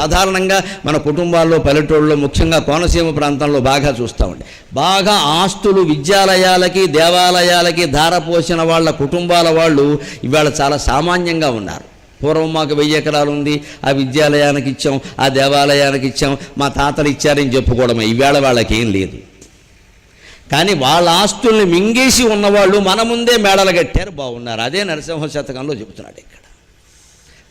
సాధారణంగా మన కుటుంబాల్లో పల్లెటూళ్ళలో ముఖ్యంగా కోనసీమ ప్రాంతంలో బాగా చూస్తామండి. బాగా ఆస్తులు విద్యాలయాలకి దేవాలయాలకి ధారపోసిన వాళ్ళ కుటుంబాల వాళ్ళు ఇవాళ చాలా సామాన్యంగా ఉన్నారు. పూర్వం మాకు వెయ్యి ఎకరాలు ఉంది ఆ విద్యాలయానికి ఇచ్చాం ఆ దేవాలయానికి ఇచ్చాం మా తాతలు ఇచ్చారని చెప్పుకోవడమే. ఈవేళ వాళ్ళకి ఏం లేదు. కానీ వాళ్ళ ఆస్తుల్ని మింగేసి ఉన్నవాళ్ళు మన ముందే మేడలు కట్టారు. బాగున్నారు. అదే నరసింహ శతకంలో చెబుతున్నాడు ఇక్కడ.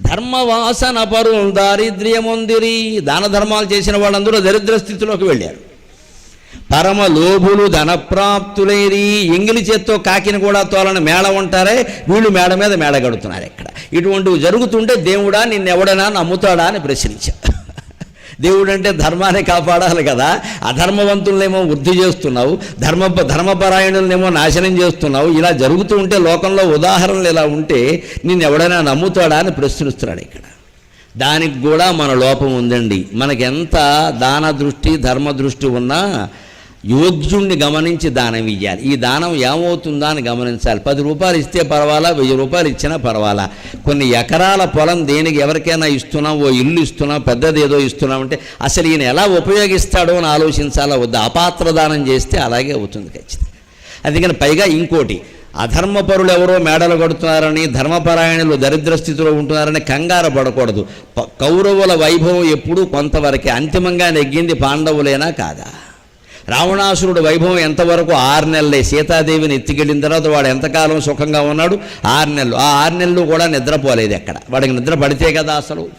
ధర్మవాసన పరు దారిద్ర్యముందిరి. దాన ధర్మాలు చేసిన వాళ్ళందరూ దరిద్ర స్థితిలోకి వెళ్ళారు. పరమ లోభులు ధనప్రాప్తులైరి. ఎంగిలి చేత్తో కాకిని కూడా తోలని మేళ ఉంటారే. వీళ్ళు మేడ మీద మేడ గడుతున్నారు ఇక్కడ. ఇటువంటివి జరుగుతుంటే దేవుడా నిన్నెవడనా నమ్ముతాడా అని ప్రశ్నించా దేవుడు అంటే ధర్మాన్ని కాపాడాలి కదా. అధర్మవంతులనేమో వృద్ధి చేస్తున్నావు ధర్మ ధర్మపరాయణులనేమో నాశనం చేస్తున్నావు. ఇలా జరుగుతూ ఉంటే లోకంలో ఉదాహరణలు ఇలా ఉంటే నేను ఎవడైనా నమ్ముతాడా అని ప్రశ్నిస్తున్నాడు ఇక్కడ. దానికి కూడా మన లోపం ఉందండి. మనకెంత ఎంత దాన దృష్టి ధర్మ దృష్టి ఉన్నా యోగ్యుణ్ణి గమనించి దానం ఇవ్వాలి ఈ దానం ఏమవుతుందా అని గమనించాలి. పది రూపాయలు ఇస్తే పర్వాలా వెయ్యి రూపాయలు ఇచ్చినా పర్వాలా. కొన్ని ఎకరాల పొలం దేనికి ఎవరికైనా ఇస్తున్నాం ఓ ఇల్లు ఇస్తున్నాం పెద్దది ఏదో ఇస్తున్నాం అంటే అసలు ఈయన ఎలా ఉపయోగిస్తాడో అని ఆలోచించాలా వద్దు. అపాత్ర దానం చేస్తే అలాగే అవుతుంది ఖచ్చితంగా. అందుకని పైగా ఇంకోటి అధర్మపరులు ఎవరో మేడలు కడుతున్నారని ధర్మపరాయణులు దరిద్ర స్థితిలో ఉంటున్నారని కంగారు పడకూడదు. కౌరవుల వైభవం ఎప్పుడూ కొంతవరకే. అంతిమంగా నెగ్గింది పాండవులేనా కాదా? రావణాసురుడు వైభవం ఎంతవరకు ఆరు నెలలే. సీతాదేవిని ఎత్తికెళ్ళిన తర్వాత వాడు ఎంతకాలం సుఖంగా ఉన్నాడు? ఆరు నెలలు. ఆ ఆరు నెలలు కూడా నిద్రపోలేదు ఎక్కడ? వాడికి నిద్ర పడితే కదా అసలు?